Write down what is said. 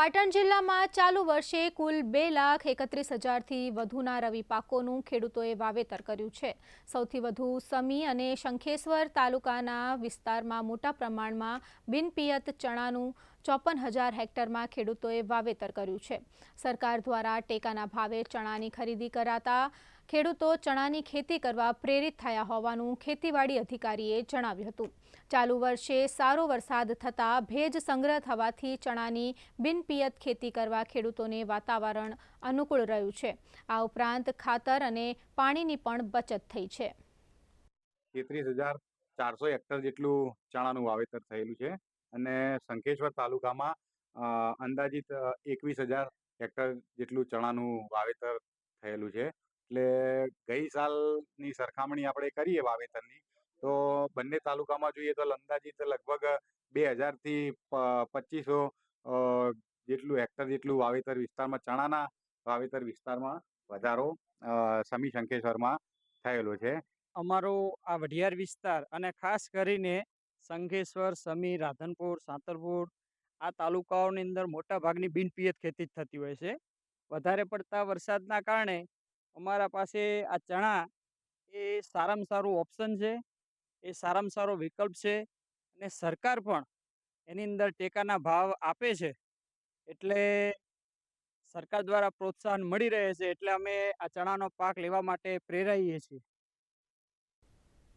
પાટણ જિલ્લામાં ચાલુ વર્ષે કુલ બે લાખ એકત્રીસ હજારથી વધુના રવિ પાકોનું ખેડૂતોએ વાવેતર કર્યું છે. સૌથી વધુ સમી અને શંખેશ્વર તાલુકાના વિસ્તારમાં મોટા પ્રમાણમાં બિનપિયત ચણાનું ચોપન હજાર હેક્ટરમાં ખેડૂતોએ વાવેતર કર્યું છે. સરકાર દ્વારા ટેકાના ભાવે ચણાની ખરીદી કરાતા ખેડૂતો ચણાની ખેતી કરવા પ્રેરિત થયા હોવાનું ખેતીવાડી અધિકારીએ જણાવ્યું હતું. ચાલુ વર્ષે સારો વરસાદ થતાં ભેજ સંગ્રહ થવાથી ચણાની બિનપિયત ખેતી કરવા ખેડૂતોને વાતાવરણ અનુકૂળ રહ્યું છે. આ ઉપરાંત ખાતર અને પાણીની પણ બચત થઈ છે. તેત્રીસ હજાર ચારસો હેક્ટર જેટલું ચણાનું વાવેતર થયેલું છે. અને શંખેશ્વર તાલુકામાં અંદાજિત એકવીસ હજાર હેક્ટર જેટલું ચણાનું વાવેતર થયેલું છે. એટલે ગઈ સાલની સરખામણી આપણે કરીએ વાવેતરની, તો બંને તાલુકામાં જોઈએ તો અંદાજિત લગભગ બે હજારથી પચીસો જેટલું હેક્ટર જેટલું વાવેતર વિસ્તારમાં, ચણાના વાવેતર વિસ્તારમાં વધારો સમી શંખેશ્વરમાં થયેલો છે. અમારો આ વઢિયાર વિસ્તાર અને ખાસ કરીને સંઘેશ્વર, સમી, રાધનપુર, સાંતરપુર આ તાલુકાઓની અંદર મોટા ભાગની બિનપિયત ખેતી જ થતી હોય છે. વધારે પડતા વરસાદના કારણે અમારા પાસે આ ચણા એ સારામાં સારું ઓપ્શન છે, એ સારામાં સારો વિકલ્પ છે અને સરકાર પણ એની અંદર ટેકાના ભાવ આપે છે. એટલે સરકાર દ્વારા પ્રોત્સાહન મળી રહે છે એટલે અમે આ ચણાનો પાક લેવા માટે પ્રેરાઈએ છીએ.